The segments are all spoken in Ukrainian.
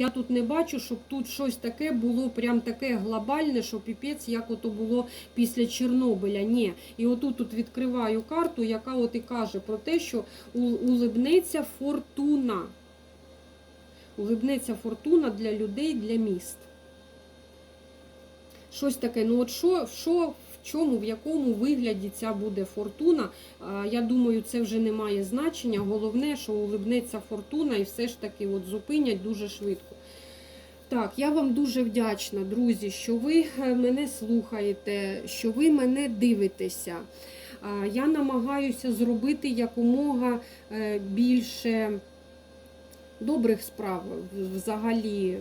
Я тут не бачу, щоб тут щось таке було прям таке глобальне, що піпець, як ото було після Чорнобиля. Ні. І отут тут відкриваю карту, яка от і каже про те, що улибнеться фортуна. Улибнеться фортуна для людей, для міст. Щось таке. Ну от що, що чому, в якому вигляді ця буде фортуна? Я думаю, це вже не має значення. Головне, що улибнеться фортуна і все ж таки от зупинять дуже швидко. Так, я вам дуже вдячна, друзі, що ви е, мене слухаєте, що ви мене дивитеся. Я намагаюся зробити якомога е, більше добрих справ взагалі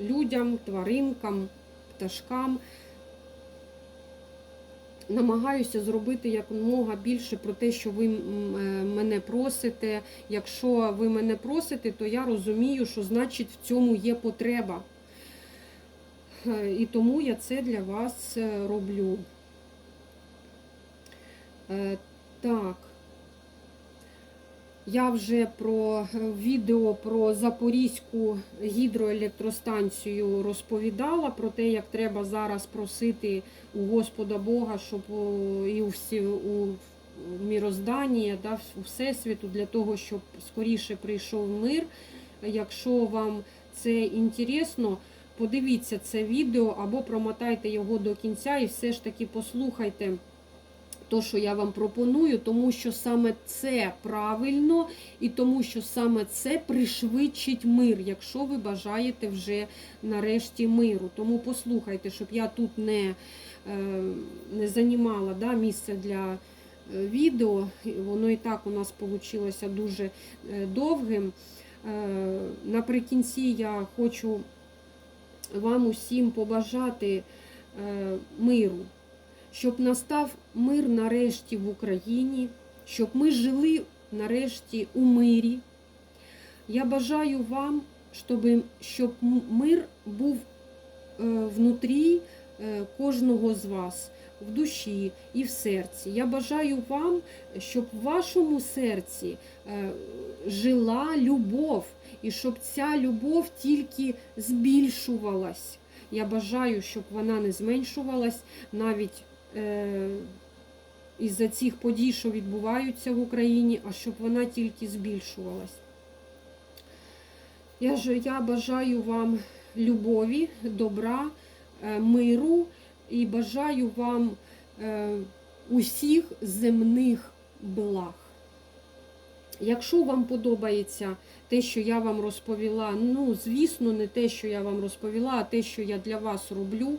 людям, тваринкам, пташкам. Намагаюся зробити якомога більше про те, що ви е, мене просите. Якщо ви мене просите, то я розумію, що значить в цьому є потреба. Е, І тому я це для вас е, роблю. Так. Я вже про е, відео про Запорізьку гідроелектростанцію розповідала, про те, як треба зараз просити у Господа Бога, щоб і у всі у мірозданні, да, у Всесвіту, для того, щоб скоріше прийшов мир. Якщо вам це інтересно, подивіться це відео або промотайте його до кінця і все ж таки послухайте то, що я вам пропоную, тому що саме це правильно і тому, що саме це пришвидшить мир, якщо ви бажаєте вже нарешті миру. Тому послухайте, щоб я тут не, е, не займала да, місце для е, відео. Воно і так у нас вийшло дуже е, довгим. Наприкінці я хочу вам усім побажати миру щоб настав мир нарешті в Україні, щоб ми жили нарешті у мирі. Я бажаю вам, щоб, щоб мир був е, внутрі е, кожного з вас, в душі і в серці. Я бажаю вам, щоб в вашому серці е, жила любов, і щоб ця любов тільки збільшувалась. Я бажаю, щоб вона не зменшувалась навіть із-за цих подій, що відбуваються в Україні, а щоб вона тільки збільшувалась. Я, ж, я бажаю вам любові, добра, е, миру і бажаю вам е, усіх земних благ. Якщо вам подобається те, що я вам розповіла, ну, звісно, не те, що я вам розповіла, а те, що я для вас роблю.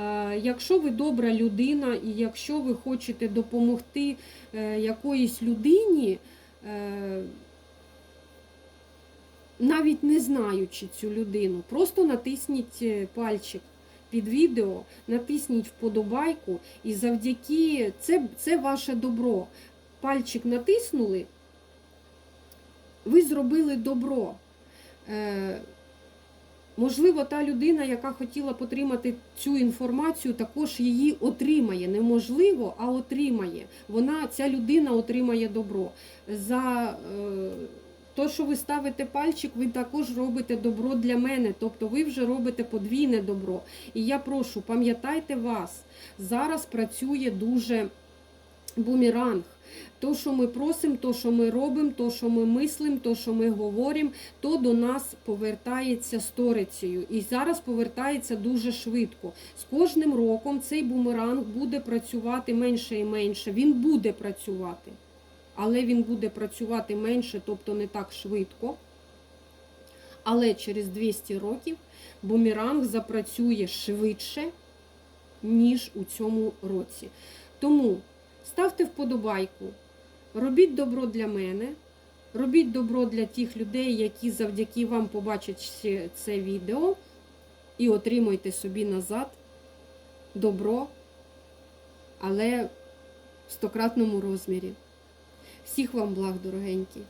Е, Якщо ви добра людина, і якщо ви хочете допомогти е, якоїсь людині, е, навіть не знаючи цю людину, просто натисніть пальчик під відео, натисніть вподобайку, і завдяки це, це ваше добро. Пальчик натиснули ви зробили добро. Е, Можливо, та людина, яка хотіла отримати цю інформацію, також її отримає. Неможливо, а отримає. Вона, ця людина отримає добро. За е, те, що ви ставите пальчик, ви також робите добро для мене. Тобто ви вже робите подвійне добро. І я прошу, пам'ятайте вас, зараз працює дуже бумеранг. То, що ми просимо, то, що ми робимо, то, що ми мислимо, то, що ми говоримо, то до нас повертається сторицею. І зараз повертається дуже швидко. З кожним роком цей бумеранг буде працювати менше і менше. Він буде працювати, але він буде працювати менше, тобто не так швидко. Але через 200 років бумеранг запрацює швидше, ніж у цьому році. Тому ставте вподобайку, робіть добро для мене, робіть добро для тих людей, які завдяки вам побачать це відео, і отримуйте собі назад добро, але в стократному розмірі. Всіх вам благ, дорогенькі!